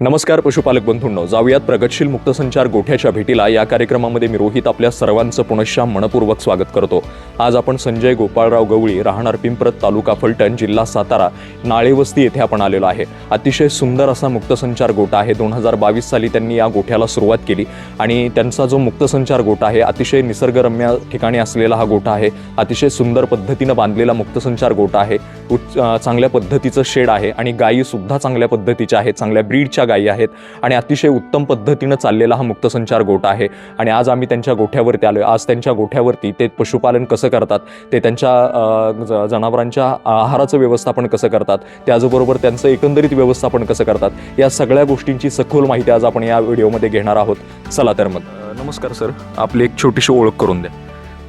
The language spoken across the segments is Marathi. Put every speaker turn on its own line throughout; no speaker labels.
नमस्कार पशुपालक बंधूंनो. जाऊयात प्रगतशील मुक्तसंचार गोठ्याच्या भेटीला. या कार्यक्रमामध्ये मी रोहित आपल्या सर्वांचं पुनश्चा मनपूर्वक स्वागत करतो. आज आपण संजय गोपाळराव गवळी राहणार पिंपरत तालुका फलटण जिल्हा सातारा नाळेवस्ती येथे आपण आलेलो आहे. अतिशय सुंदर असा मुक्तसंचार गोठा आहे. दोन हजार बावीस साली त्यांनी या गोठ्याला सुरुवात केली आणि त्यांचा जो मुक्तसंचार गोठा आहे अतिशय निसर्गरम्य ठिकाणी असलेला हा गोठा आहे. अतिशय सुंदर पद्धतीनं बांधलेला मुक्तसंचार गोठा आहे. उच्च चांगल्या पद्धतीचं शेड आहे आणि गायीसुद्धा चांगल्या पद्धतीच्या आहेत चांगल्या ब्रीडच्या गायी आहेत आणि अतिशय उत्तम पद्धतीनं चाललेला हा मुक्तसंचार गोठा आहे. आणि आज आम्ही त्यांच्या गोठ्यावरती आलो आज त्यांच्या गोठ्यावरती ते पशुपालन कसं करतात ते त्यांच्या ज- जनावरांच्या आहाराचं व्यवस्थापन कसं करतात त्याचबरोबर त्यांचं एकंदरीत व्यवस्थापन कसं करतात या सगळ्या गोष्टींची सखोल माहिती आज आपण या व्हिडिओमध्ये घेणार आहोत. चला तर मग. नमस्कार सर. आपली एक छोटीशी ओळख करून द्या.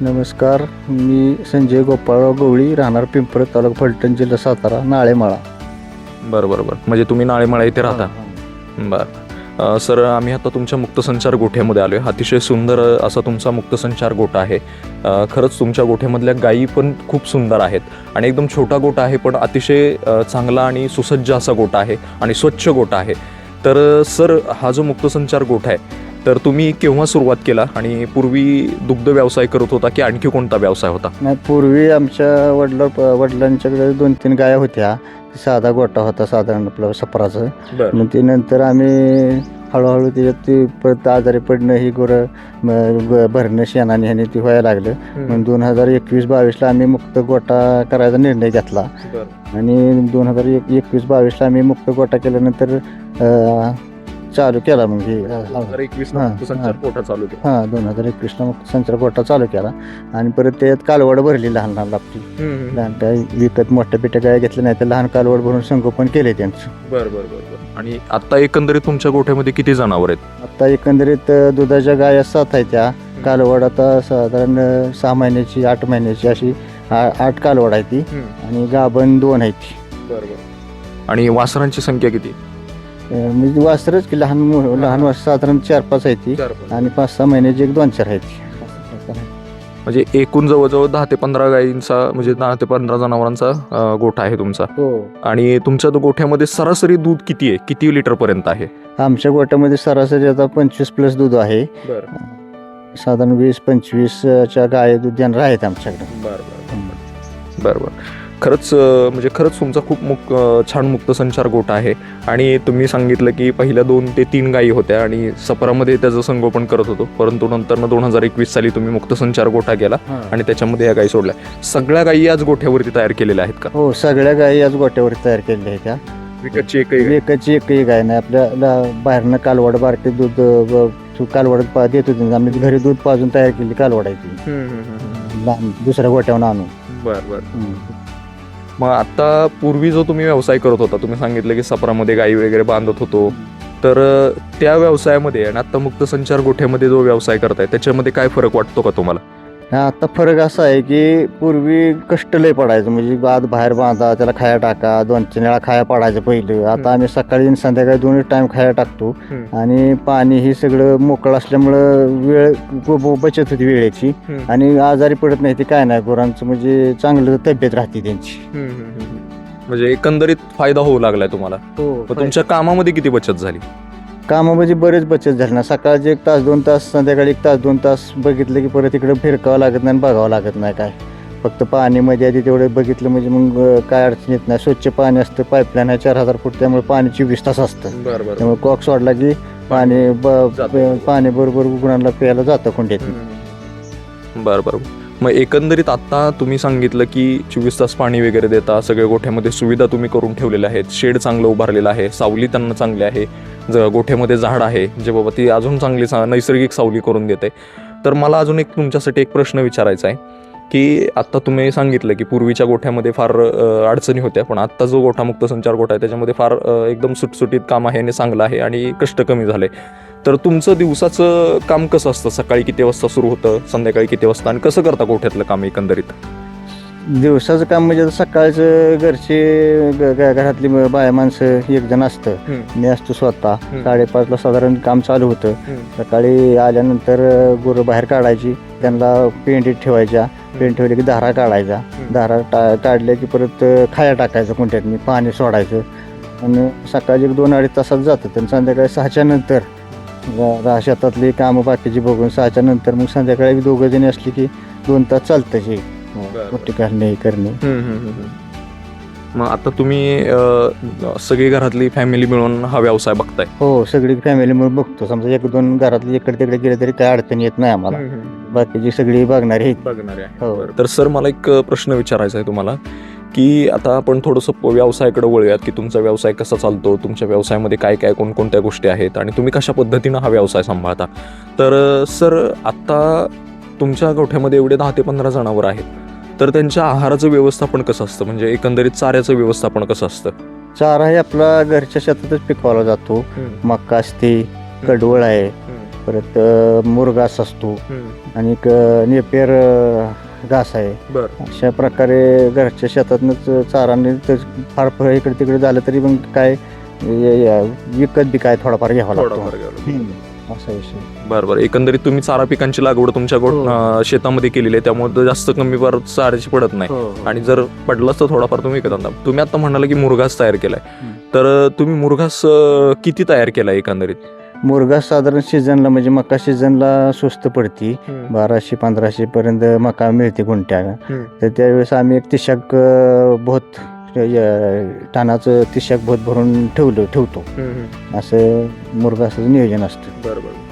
नमस्कार मी संजय गोपाळराव गवळी राहणार पिंपरत तालुका फलटण जिल्हा सातारा नाळेमाळा.
बरं बरं बरं. म्हणजे तुम्ही नाळेमाळा इथे राहता? बरं. अ, सर आम्ही आता तुमच्या मुक्तसंचार गोठ्यामध्ये आलो आहे अतिशय सुंदर असा तुमचा मुक्तसंचार गोठा आहे. अ, खरंच तुमच्या गोठ्यामधल्या गायी पण खूप सुंदर आहेत. आणि एकदम छोटा गोठा आहे पण अतिशय अ, चांगला आणि सुसज्ज असा गोठा आहे आणि स्वच्छ गोठा आहे. तर अ, सर हा जो मुक्तसंचार गोठा आहे तर तुम्ही केव्हा सुरुवात केला? आणि पूर्वी दुग्ध व्यवसाय करत होता की आणखी कोणता व्यवसाय होता?
नाही पूर्वी आमच्या वडला वडिलांच्याकडे दोन तीन गाया होत्या. साधा गोटा होता साधारण आपलं सफराचं
बरं.
मग ते नंतर आम्ही हळूहळू त्याच्यात ती परत आजारी पडणं ही गुरं म, ग- भरणं शेणाने ह्याने ती व्हायला लागलं. मग दोन हजार एकवीस बावीसला आम्ही मुक्त गोटा करायचा निर्णय घेतला.
बरं.
आणि दोन हजार एक एकवीस बावीसला आम्ही मुक्त गोटा केल्यानंतर अं, चालू केला मग हे
दोन हजार एकवीस मुक्तसंचार. गोठा चालू केला?
हां दोन हजार एकवीसला मुक्त संचार गोटा चालू केला. आणि परत त्यात कालवड भरली लहान लहान आपली लहान काय विकत मोठ्या पिठ्या गाय घेतल्या नाही तर लहान कालवड भरून संगोपन केले त्यांचं.
बर बर बर बर. आणि आता एकंदरीत तुमच्या गोठ्यामध्ये किती जनावर आहेत?
आता एकंदरीत अं, दुधाच्या गाया सात आहेत त्या. कालवड आता साधारण अं, सहा महिन्याची आठ महिन्याची अशी आ- आठ कालवड आहे ती. आणि गाभण दोन आहेत ती.
बर बर. आणि वासरांची संख्या किती?
म्हणजे वासरच की लहान मु- लहान वासर साधारण चार पाच आहेत ती. आणि पाच सहा महिन्याची एक दोन चार आहेत ती.
म्हणजे एकूण जवळजवळ दहा ते पंधरा गायींचा म्हणजे दहा ते पंधरा जनावरांचा अं, गोठा आहे तुमचा.
हो.
आणि तुमच्या तो गोठ्यामध्ये सरासरी दूध किती आहे? किती लिटर पर्यंत आहे?
आमच्या गोट्यामध्ये सरासरी आता पंचवीस प्लस दूध आहे. साधारण वीस पंचवीसच्या गाय दूध देणार आहेत आमच्याकडे.
बर बर बर. खरंच म्हणजे खरंच तुमचा खूप मुक छान मुक्तसंचार गोठा आहे. आणि तुम्ही सांगितलं की पहिल्या दोन ते तीन गायी होत्या आणि सफरामध्ये त्याचं संगोपन करत होतो. परंतु नंतर दोन हजार एकवीस साली तुम्ही मुक्तसंचार गोठा केला आणि त्याच्यामध्ये या गायी सोडल्या. सगळ्या गायी याच गोठ्यावरती तयार केलेल्या आहेत का?
हो सगळ्या गायी याच गोट्यावर तयार केलेल्या आहेत त्या
विकतची एकही
एकची एकही गाय नाही. आपल्याला बाहेरनं कालवड बारके दूध कालवड देत होती आम्ही घरी दूध पाजून तयार केली कालवड आहे ती. लहान दुसऱ्या गोट्यावर आणून.
बर बर. मग आत्ता पूर्वी जो तुम्ही व्यवसाय करत होता तुम्ही सांगितलं की सपरामध्ये गाई वगैरे बांधत होतो. तर त्या व्यवसायामध्ये आणि आत्ता मुक्त संचार गोठ्यामध्ये जो व्यवसाय करताय त्याच्यामध्ये काय फरक वाटतो का तुम्हाला?
आता फरक असा आहे की पूर्वी कष्ट लय पडायचं. म्हणजे आत बाहेर बांधा त्याला खाया टाका दोन तीन वेळा खाया पडायचं पहिलं. आता आम्ही सकाळी आणि संध्याकाळी दोन्ही टाइम खाया टाकतो. आणि पाणी ही सगळं मोकळं असल्यामुळं वेळ बचत होती वेळेची. आणि आजारी पडत नाही ते काय नाही गुरांचं म्हणजे चांगलं तब्येत राहते त्यांची.
म्हणजे एकंदरीत फायदा होऊ लागलाय तुम्हाला. मग तुमच्या कामामध्ये किती बचत झाली?
कामामध्ये बरेच बचत झाली ना. सकाळचे एक तास दोन तास संध्याकाळी एक तास दोन तास बघितलं की परत इकडे फिरकावं लागत नाही आणि बघावं लागत नाही काय. फक्त पाणीमध्ये आधी तेवढं बघितलं म्हणजे मग काय अडचण येत नाही. स्वच्छ पाणी असतं पाईपलाईन आहे चार हजार फूट त्यामुळे पाणी चोवीस तास असतं.
बर बर
त्यामुळे कॉक सोडला की पाणी पाणी बरोबर गुणांना प्यायला जातं कुंडीत.
बर बर. मग एकंदरीत आता तुम्ही सांगितलं की चोवीस तास पाणी वगैरे देता सगळ्या गोठ्यामध्ये सुविधा तुम्ही करून ठेवलेल्या आहेत. शेड चांगलं उभारलेलं आहे सावली त्यांना चांगली आहे. ज गोठ्यामध्ये झाड आहे जे बाबा ती अजून चांगली सा- नैसर्गिक सावली करून देते. तर मला अजून एक तुमच्यासाठी एक प्रश्न विचारायचा आहे की आत्ता तुम्ही सांगितलं की पूर्वीच्या गोठ्यामध्ये फार अडचणी होत्या पण आत्ता जो गोठामुक्त संचार गोठा आहे त्याच्यामध्ये फार एकदम सुटसुटीत काम आहे आणि चांगलं आहे आणि कष्ट कमी झाले. तर तुमचं दिवसाचं काम कसं असतं? सकाळी किती वाजता सुरू होतं? संध्याकाळी किती वाजता? आणि कसं करता गोठ्यातलं काम एकंदरीत?
दिवसाचं काम म्हणजे सकाळचं घरचे ग- ग- घरातली बाया माणसं एक जण असतं. मी असतो स्वतः. साडेपाचला साधारण काम चालू होतं. सकाळी आल्यानंतर गुरं बाहेर काढायची. त्यांना पेंडीत ठेवायच्या. पेंट ठेवले की धारा काढायचा. धारा टा काढल्या की परत खाया टाकायचं कोणत्यात पाणी सोडायचं. आणि सकाळी एक दोन अडीच तासात जातात आणि संध्याकाळी सहाच्या नंतर रा- रा- शेतातली कामं बाकीची बघून सहाच्या नंतर मग संध्याकाळी दोघं जणी असली की दोन तास चालतं
बरं.
मोठी करणे हे करणे.
मग आता तुम्ही अ, सगळी घरातली फॅमिली मिळून हा व्यवसाय बघताय.
हो सगळी फॅमिली म्हणून बघतो. समजा एक दोन घरातली इकडे तिकडे गेले तरी काय अडचण येत नाही आम्हाला. बाकीची सगळी बघणारी आहेत.
बघणार आहे.
हो.
बरं. तर सर मला एक प्रश्न विचारायचा आहे तुम्हाला की आता आपण थोडंसं प- व्यवसायाकडे वळूयात की तुमचा व्यवसाय कसा चालतो तुमच्या व्यवसायामध्ये काय काय कोणकोणत्या गोष्टी आहेत आणि तुम्ही कशा पद्धतीनं हा व्यवसाय सांभाळता? तर सर आत्ता तुमच्या गोठ्यामध्ये एवढे दहा ते पंधरा जनावर आहेत. तर त्यांच्या आहाराचं व्यवस्थापन कसं असतं? म्हणजे एकंदरीत चाऱ्याचं व्यवस्थापन कसं असतं?
चारा हे आपला घरच्या शेतातच पिकवला जातो. मक्का असते कडवळ आहे परत अं, मुरघास असतो आणि एक अं, नेपेर अं, घास आहे.
बरं.
अशा प्रकारे घरच्या शेतातनंच चाराने तर फार फार इकडे तिकडे झालं तरी मग काय य- य- विकत बी काय थोडाफार घ्यावा लागतो.
थोडाफार घ्यावं
हम्म, असा विषय.
बरं बरं एकंदरीत तुम्ही चारा पिकांची लागवड तुमच्या
हो.
अं, शेतामध्ये केलेली आहे त्यामुळे जास्त कमी फार चाऱ्याची पडत नाही. आणि जर पडलंच तर थोडाफार तुम्ही विकत आणता. तुम्ही आता म्हणाला की मुरघास तयार केलाय.
हम्म.
तर अं, तुम्ही मुरघास अं, किती तयार केलाय एकंदरीत?
मुरघास साधारण सीझनला म्हणजे मका सीझनला स्वस्त पडती. बाराशे पंधराशे पर्यंत मका मिळते गुंट्याला
हम्म.
तर त्यावेळेस आम्ही एक तिशाक अं, भोत य- टाणाचं तिशाक भोत भरून ठेवलं ठेवतो. असं मुरघासाचं नियोजन असतं.
बरोबर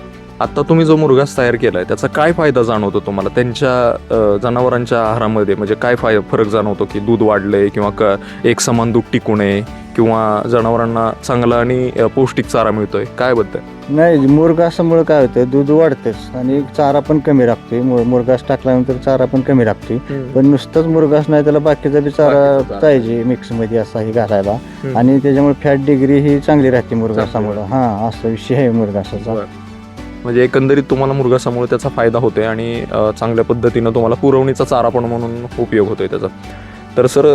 आता तुम्ही जो मुरघास तयार केलाय त्याचा काय फायदा जाणवतो तुम्हाला? त्यांच्या जनावरांच्या आहारामध्ये म्हणजे काय फाय फरक जाणवतो की दूध वाढलंय किंवा क एक समान दूध टिकू नये किंवा जनावरांना चांगला आणि पौष्टिक चारा मिळतोय? काय बद्दल?
नाही मुरघासामुळे काय होतं दूध वाढतंच आणि चारा पण कमी मुर- मुरघास टाकल्यानंतर चारा पण कमी लागतोय. पण नुसतंच मुरघास नाही त्याला बाकीचा बी चारा. पाहिजे मिक्समध्ये असाही घालायला. आणि त्याच्यामुळे फॅट डिग्री ही चांगली राहते मुरघासामुळे हा असा विषय आहे मुरघासाचा
म्हणजे एकंदरीत तुम्हाला मुरघासामुळे त्याचा फायदा होतोय आणि अ, चांगल्या पद्धतीनं तुम्हाला पुरवणीचा चारा पण म्हणून उपयोग होतोय त्याचा. तर सर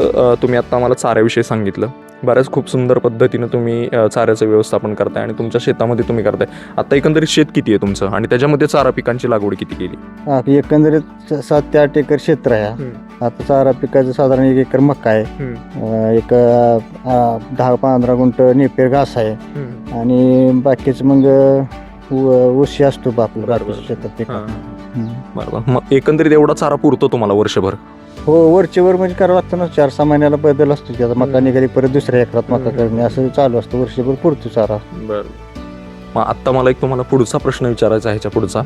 तुम्ही आता मला चाऱ्याविषयी सांगितलं. बऱ्याच खूप सुंदर पद्धतीनं तुम्ही चाऱ्याचं व्यवस्थापन करताय आणि तुमच्या शेतामध्ये तुम्ही करताय. आता एकंदरीत शेत किती आहे तुमचं? आणि त्याच्यामध्ये चारा पिकांची लागवड किती केली?
हा एकंदरीत सात ते आठ एकर क्षेत्र आहे. आता चारा पिकाचं साधारण एक एकर मका आहे. एक दहा पंधरा गुंठ नेपेर घास आहे. आणि बाकीचं मग ऊस असतो बा आपलं. बाकीच्या शेतात पिकात. हम्म.
बरोबर. मग एकंदरीत एवढा चारा पुरतो तुम्हाला वर्षभर?
हो वरचे वर म्हणजे करावं लागतं ना चार सहा महिन्याला बदल असतो की आता मका. निघाली परत दुसऱ्या एकरात मका. करणे असं चालू असतं. वर्षभर पुरतो चारा.
मग आत्ता मला एक तुम्हाला पुढचा प्रश्न विचारायचा आहे ह्याच्या पुढचा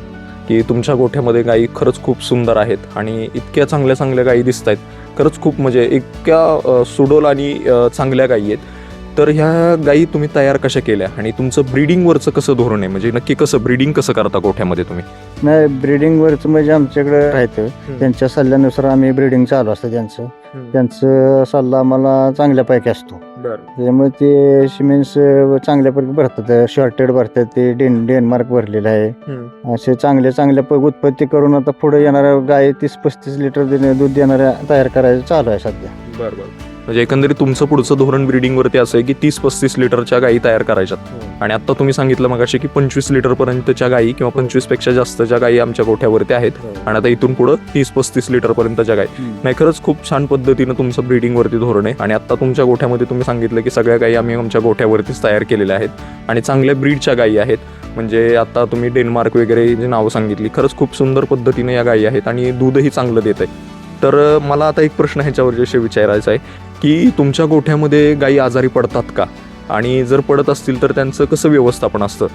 की तुमच्या गोठ्यामध्ये गायी खरंच खूप सुंदर आहेत आणि इतक्या चांगल्या चांगल्या गायी दिसत आहेत खरंच खूप म्हणजे इतक्या अ, सुडोल आणि अ, चांगल्या गायी आहेत. तर ह्या गायी तुम्ही तयार कशा केल्या? आणि तुमचं ब्रीडिंगवरचं कसं धोरण आहे? म्हणजे नक्की कसं ब्रीडिंग कसं करता गोठ्यामध्ये तुम्ही?
नाही ब्रिडिंग वरच म्हणजे आमच्याकडे राहतं. त्यांच्या सल्ल्यानुसार आम्ही ब्रिडिंग चालू असतं त्यांचं. त्यांचं सल्ला आम्हाला चांगल्यापैकी असतो. त्याच्यामुळे ते सिमेंट्स चांगल्यापैकी भरतात. शॉर्टेड भरतात. ते डेन डेन्मार्क भरलेलं आहे. असे चांगले चांगल्या उत्पत्ती करून आता पुढे येणाऱ्या गाय तीस पस्तीस लिटर दूध देणाऱ्या तयार करायचं चालू आहे सध्या.
बरं बरं. म्हणजे एकंदरीत तुमचं पुढचं धोरण ब्रीडिंगवरती असं आहे की तीस पस्तीस लिटरच्या गायी तयार करायच्यात. आणि आता तुम्ही सांगितलं मग की पंचवीस लिटर पर्यंतच्या गायी किंवा पंचवीसपेक्षा जास्तच्या गायी आमच्या गोठ्यावरती आहेत. आणि आता इथून पुढं तीस पस्तीस लिटर पर्यंतच्या गायी नाही खरंच खूप छान पद्धतीनं तुमचं ब्रीडिंगवरती धोरण आहे. आणि आता तुमच्या गोठ्यामध्ये तुम्ही सांगितलं की सगळ्या गायी आम्ही आमच्या गोठ्यावरतीच तयार केलेल्या आहेत. आणि चांगल्या ब्रीडच्या गायी आहेत. म्हणजे आता तुम्ही डेन्मार्क वगैरे जी नावं सांगितली खरंच खूप सुंदर पद्धतीने या गायी आहेत आणि दूधही चांगलं देत आहे तर मला आता एक प्रश्न ह्याच्यावर विषयी विचारायचा आहे की तुमच्या गोठ्यामध्ये गायी आजारी पडतात का? आणि जर पडत असतील तर त्यांचं कसं व्यवस्थापन असतं?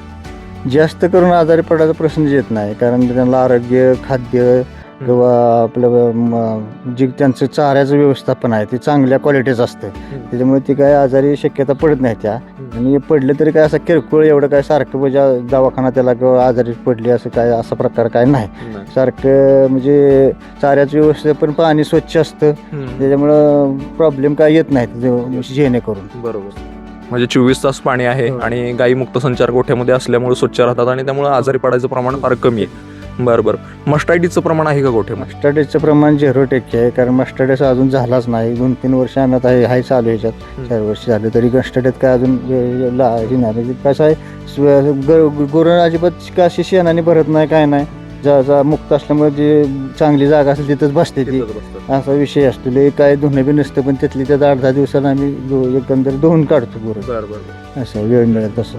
जास्त करून आजारी पडायचा प्रश्न येत नाही कारण त्यांना आरोग्य खाद्य किंवा आपलं म, जे त्यांचं चाऱ्याचं व्यवस्थापन आहे ते चांगल्या क्वालिटीचं असतं. त्याच्यामुळे ती काय आजारी शक्यता पडत नाही त्या. आणि पडले तरी काय असं किरकोळ एवढं काय सारखं म्हणजे दवाखाना त्याला किंवा आजारी पडली असं काय असा प्रकार काय नाही. सारखं म्हणजे चाऱ्याचं व्यवस्थापन पाणी स्वच्छ असतं. त्याच्यामुळं प्रॉब्लेम काय येत नाहीत जेणेकरून.
बरोबर. म्हणजे चोवीस तास पाणी आहे
हो.
आणि गायी मुक्त संचार गोठ्यामध्ये असल्यामुळे स्वच्छ राहतात आणि त्यामुळे आजारी पडायचं प्रमाण फार कमी आहे. बरं बरं. मस्टायटीचं प्रमाण आहे का गोठ्यामध्ये?
मस्टर्डेजचं प्रमाण झिरो टक्के आहे कारण मस्टर्डेज अजून झालाच नाही. दोन तीन वर्ष आम्ही आता हे हाय चालू ह्याच्यात चार वर्ष झाले तरी मस्टर्डेज काय अजून अं, ला- हे नाही. म्हणजे कसं आहे स्व- ग- गुरं अजिबात का अशी शेणाने भरत नाही काय नाही. ज्या जा मुक्त असल्यामुळे जी चांगली जागा असेल तिथंच बसते ती. असा विषय असतो. लय काय धुणं बी नसतं पण तिथली त्या आठ दहा दिवसाला आम्ही दो- एकंदर धुवून काढतो बरोबर असं वेळ मिळेल तसं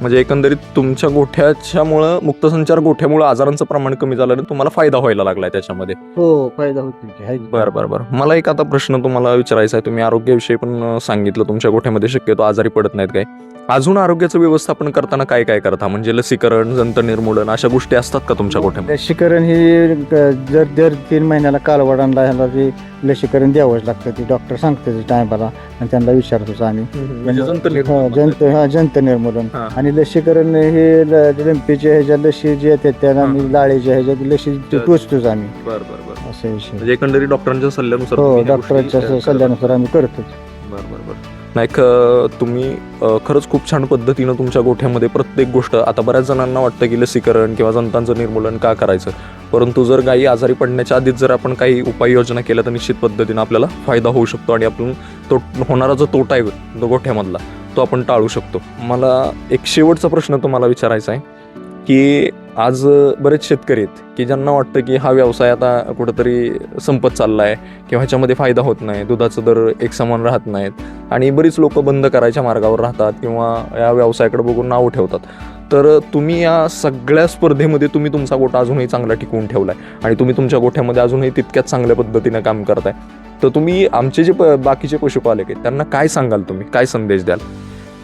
म्हणजे एकंदरीत तुमच्या गोठ्याच्यामुळं मुक्तसंचार गोठ्यामुळं आजारांचं प्रमाण कमी झालं आणि तुम्हाला फायदा व्हायला लागलाय त्याच्यामध्ये.
हो फायदा होतो.
बरं बरं बरं. मला एक आता प्रश्न तुम्हाला विचारायचा आहे. तुम्ही आरोग्याविषयी पण सांगितलं. तुमच्या गोठ्यामध्ये शक्यतो आजारी पडत नाहीत काय अजून आरोग्याचं व्यवस्थापन करताना काय काय करता? म्हणजे लसीकरण जंत निर्मूलन अशा गोष्टी असतात का तुमच्या गोठ्यामध्ये?
लसीकरण ही जर दर तीन महिन्याला कालवडांना ह्याला ते लसीकरण द्यावंच लागतं. ते डॉक्टर सांगते टायमाला आणि त्यांना विचारतोच आम्ही.
म्हणजे जंत निर्मूलन.
जंत हा जंत निर्मूलन.
हा.
आणि लसीकरण हे लंपीच्या ह्याच्या लसी जे येतात त्या आम्ही लाळीच्या ह्याच्यात लसी ते टोचतोच आम्ही.
बरं बरं बरं.
असा विषय.
म्हणजे एकंदरीत डॉक्टरांच्या सल्ल्यानुसार
हो
तुम्ही ह्या गोष्टी,
डॉक्टरांच्या
अं, करता.
सल्ल्यानुसार आम्ही करतोच.
बरं बरं बरं. नाही ख- तुम्ही अ, खरंच खूप छान पद्धतीनं तुमच्या गोठ्यामध्ये प्रत्येक गोष्ट आता बऱ्याच जणांना वाटतं की लसीकरण किंवा जंतांचं निर्मूलन का करायचं? परंतु जर गायी आजारी पडण्याच्या आधीच जर आपण काही उपाययोजना केल्या तर निश्चित पद्धतीनं आपल्याला फायदा होऊ शकतो आणि आपण तो होणारा जो तोटा आहे तो गोठ्यामधला तो आपण टाळू शकतो. मला एक शेवटचा प्रश्न तुम्हाला विचारायचा आहे की आज बरेच शेतकरी आहेत की ज्यांना वाटतं की हा व्यवसाय आता कुठंतरी संपत चालला आहे किंवा ह्याच्यामध्ये फायदा होत नाही दुधाचं दर एक समान राहत नाहीत आणि बरीच लोक बंद करायच्या मार्गावर राहतात किंवा या व्यवसायाकडे बघून नाव ठेवतात. तर तुम्ही या सगळ्या स्पर्धेमध्ये तुम्ही तुमचा गोठा अजूनही चांगला टिकवून ठेवलाय. आणि तुम्ही तुमच्या गोठ्यामध्ये अजूनही तितक्याच चांगल्या पद्धतीने काम करताय. तर तुम्ही आमचे जे प- बाकीचे पशुपालक आहेत त्यांना काय सांगाल तुम्ही? काय संदेश द्याल?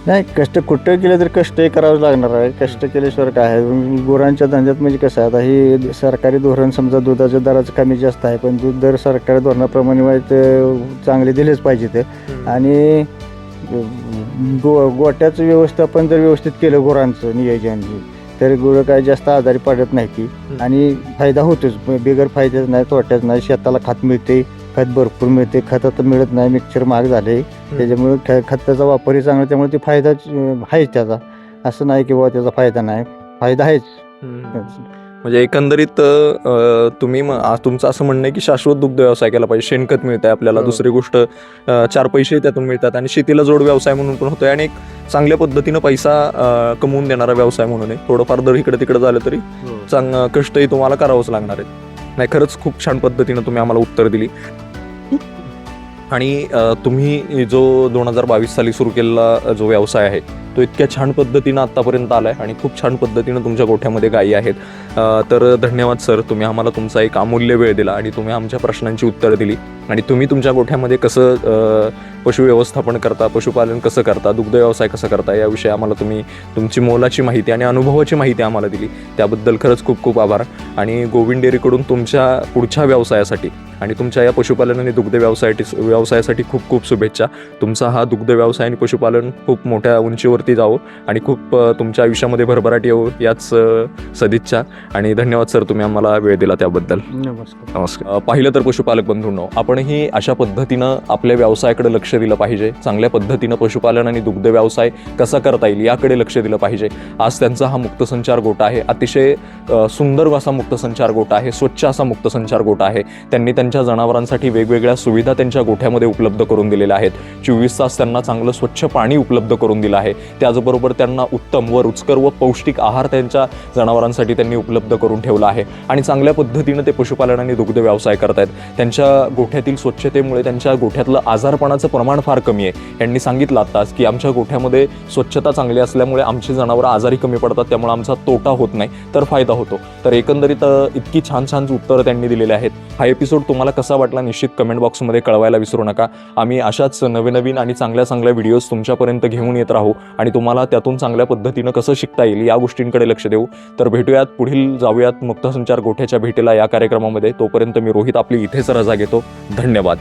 नाही कष्ट कुठं केलं तर कष्टही करावं लागणार आहे. कष्ट केल्याशिवाय काय आहे? गुरांच्या धंद्यात म्हणजे कसं आहे? आता ही सरकारी धोरण समजा दुधाच्या दराचं कमी जास्त आहे पण दूध दर सरकारी धोरणाप्रमाणे चांगले दिलेच पाहिजे ते. आणि गो गोट्याचं व्यवस्थापन जर व्यवस्थित केलं गुरांचं नियोजन तर गुरं काय जास्त आजारी पडत नाही ती आणि फायदा होतोच बिगर फायद्याच नाही तोट्याच नाही शेताला खत मिळते खत भरपूर मिळते खत आता मिळत नाही मिक्सर महाग झाले त्याच्यामुळे ख- खताचा वापरही चांगला त्यामुळे ते फायदा आहेच त्याचा. असं नाही की बाबा त्याचा फायदा नाही फायदा आहेच
म्हणजे एकंदरीत तुम्ही तुमचं असं म्हणणं आहे की शाश्वत दुग्ध व्यवसाय केला पाहिजे शेणखत मिळतंय आपल्याला
हो.
दुसरी गोष्ट चार पैसे त्यातून मिळतात आणि शेतीला जोड व्यवसाय म्हणून पण होतोय आणि एक चांगल्या पद्धतीनं पैसा कमवून देणारा व्यवसाय म्हणून आहे. थोडंफार दर इकडे तिकडे झालं तरी चांग कष्टही तुम्हाला करावंच लागणार आहेत. नाही खरंच खूप छान पद्धतीनं तुम्ही आम्हाला उत्तर दिली. आणि तुम्ही जो दोन हजार बावीस साली सुरू केलेला जो व्यवसाय आहे तो इतक्या छान पद्धतीनं आत्तापर्यंत आला आहे आणि खूप छान पद्धतीनं तुमच्या गोठ्यामध्ये गायी आहेत. तर धन्यवाद सर. तुम्ही आम्हाला तुमचा एक अमूल्य वेळ दिला आणि तुम्ही आमच्या प्रश्नांची उत्तरं दिली. आणि तुम्ही तुमच्या गोठ्यामध्ये कसं पशुव्यवस्थापन पशु व्यवस्थापन करता पशुपालन कसं करता दुग्ध व्यवसाय कसं करता याविषयी आम्हाला तुम्ही तुमची मोलाची माहिती आणि अनुभवाची माहिती आम्हाला दिली. त्याबद्दल खरंच खूप खूप आभार. आणि गोविंद डेअरीकडून तुमच्या पुढच्या व्यवसायासाठी आणि तुमच्या या पशुपालन आणि दुग्ध व्यवसायासाठी व्यवसायासाठी खूप खूप शुभेच्छा. तुमचा हा दुग्ध व्यवसाय आणि पशुपालन खूप मोठ्या उंचीवर उंचीवरती जावो आणि खूप तुमच्या आयुष्यामध्ये भरभराट येऊ याच सदिच्छा. आणि धन्यवाद सर तुम्ही आम्हाला वेळ दिला त्याबद्दल.
नमस्कार.
नमस्कार. पाहिलं तर पशुपालक बंधूंनो आपणही अशा पद्धतीनं आपल्या व्यवसायाकडे लक्ष दिलं पाहिजे. चांगल्या पद्धतीनं पशुपालन आणि दुग्ध व्यवसाय कसा करता येईल याकडे लक्ष दिलं पाहिजे. आज त्यांचा हा मुक्तसंचार गोटा आहे. अतिशय सुंदर असा मुक्तसंचार गोटा आहे. स्वच्छ असा मुक्तसंचार गोटा आहे. त्यांनी त्यांच्या जनावरांसाठी वेगवेगळ्या सुविधा त्यांच्या गोठ्यामध्ये उपलब्ध करून दिलेल्या आहेत. चोवीस तास त्यांना चांगलं स्वच्छ पाणी उपलब्ध करून दिलं आहे. त्याचबरोबर त्यांना उत्तम व रुचकर व पौष्टिक आहार त्यांच्या जनावरांसाठी त्यांनी उपलब्ध करून ठेवला आहे. आणि चांगल्या पद्धतीनं ते पशुपालन आणि दुग्ध व्यवसाय करतायत. त्यांच्या गोठ्यातील स्वच्छतेमुळे त्यांच्या गोठ्यातलं आजारपणाचं प्रमाण फार कमी आहे. यांनी सांगितलं आत्ताच की आमच्या गोठ्यामध्ये स्वच्छता चांगली असल्यामुळे आमची जनावरं आजारी कमी पडतात त्यामुळे आमचा तोटा होत नाही तर फायदा होतो. तर एकंदरीत इतकी छान छान उत्तरं त्यांनी दिलेली आहेत. हा एपिसोड तुम्हाला कसा वाटला निश्चित कमेंट बॉक्समध्ये कळवायला विसरू नका. आम्ही अशाच नवीन नवीन आणि चांगल्या चांगल्या व्हिडिओज तुमच्यापर्यंत घेऊन येत राहू. आणि तुम्हाला त्यातून चांगल्या पद्धतीनं कसं शिकता येईल या गोष्टींकडे लक्ष देऊ. तर भेटूयात पुढील जाऊयात मुक्तसंचार गोठ्याच्या भेटीला या कार्यक्रमामध्ये. तोपर्यंत मी रोहित आपली इथेच रजा घेतो. धन्यवाद.